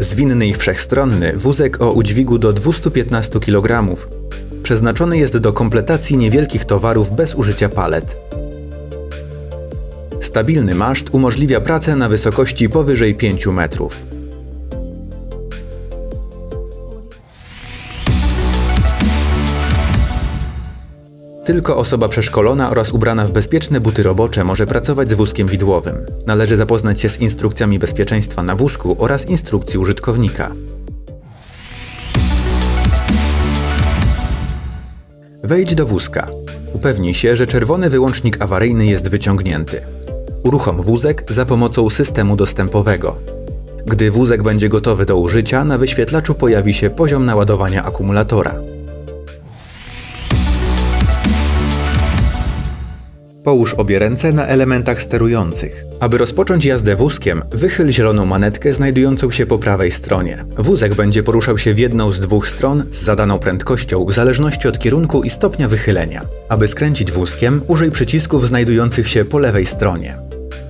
zwinny i wszechstronny wózek o udźwigu do 215 kg. Przeznaczony jest do kompletacji niewielkich towarów bez użycia palet. Stabilny maszt umożliwia pracę na wysokości powyżej 5 metrów. Tylko osoba przeszkolona oraz ubrana w bezpieczne buty robocze może pracować z wózkiem widłowym. Należy zapoznać się z instrukcjami bezpieczeństwa na wózku oraz instrukcji użytkownika. Wejdź do wózka. Upewnij się, że czerwony wyłącznik awaryjny jest wyciągnięty. Uruchom wózek za pomocą systemu dostępowego. Gdy wózek będzie gotowy do użycia, na wyświetlaczu pojawi się poziom naładowania akumulatora. Połóż obie ręce na elementach sterujących. Aby rozpocząć jazdę wózkiem, wychyl zieloną manetkę znajdującą się po prawej stronie. Wózek będzie poruszał się w jedną z dwóch stron z zadaną prędkością w zależności od kierunku i stopnia wychylenia. Aby skręcić wózkiem, użyj przycisków znajdujących się po lewej stronie.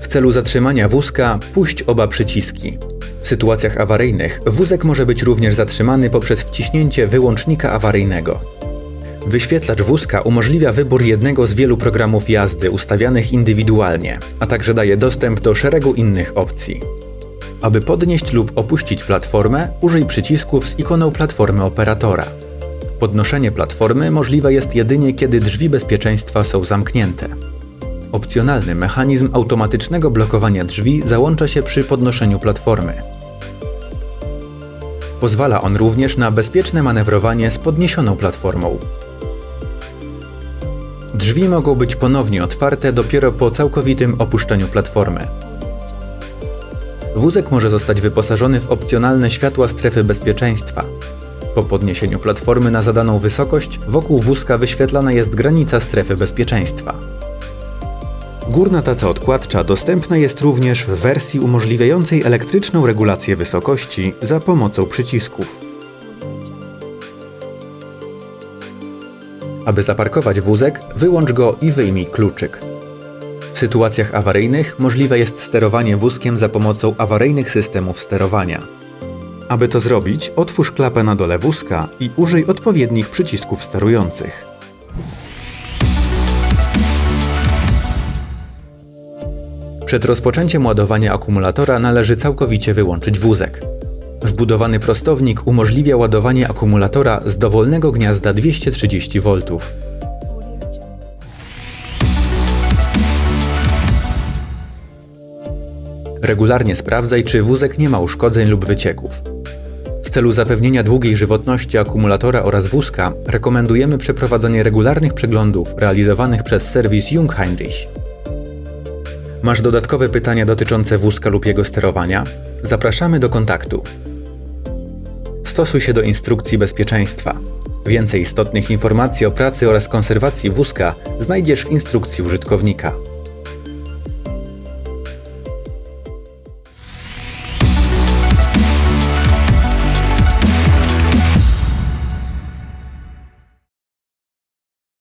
W celu zatrzymania wózka puść oba przyciski. W sytuacjach awaryjnych wózek może być również zatrzymany poprzez wciśnięcie wyłącznika awaryjnego. Wyświetlacz wózka umożliwia wybór jednego z wielu programów jazdy ustawianych indywidualnie, a także daje dostęp do szeregu innych opcji. Aby podnieść lub opuścić platformę, użyj przycisków z ikoną platformy operatora. Podnoszenie platformy możliwe jest jedynie kiedy drzwi bezpieczeństwa są zamknięte. Opcjonalny mechanizm automatycznego blokowania drzwi załącza się przy podnoszeniu platformy. Pozwala on również na bezpieczne manewrowanie z podniesioną platformą. Drzwi mogą być ponownie otwarte dopiero po całkowitym opuszczeniu platformy. Wózek może zostać wyposażony w opcjonalne światła strefy bezpieczeństwa. Po podniesieniu platformy na zadaną wysokość, wokół wózka wyświetlana jest granica strefy bezpieczeństwa. Górna taca odkładcza dostępna jest również w wersji umożliwiającej elektryczną regulację wysokości za pomocą przycisków. Aby zaparkować wózek, wyłącz go i wyjmij kluczyk. W sytuacjach awaryjnych możliwe jest sterowanie wózkiem za pomocą awaryjnych systemów sterowania. Aby to zrobić, otwórz klapę na dole wózka i użyj odpowiednich przycisków sterujących. Przed rozpoczęciem ładowania akumulatora należy całkowicie wyłączyć wózek. Wbudowany prostownik umożliwia ładowanie akumulatora z dowolnego gniazda 230 V. Regularnie sprawdzaj, czy wózek nie ma uszkodzeń lub wycieków. W celu zapewnienia długiej żywotności akumulatora oraz wózka rekomendujemy przeprowadzanie regularnych przeglądów realizowanych przez serwis Jungheinrich. Masz dodatkowe pytania dotyczące wózka lub jego sterowania? Zapraszamy do kontaktu. Stosuj się do instrukcji bezpieczeństwa. Więcej istotnych informacji o pracy oraz konserwacji wózka znajdziesz w instrukcji użytkownika.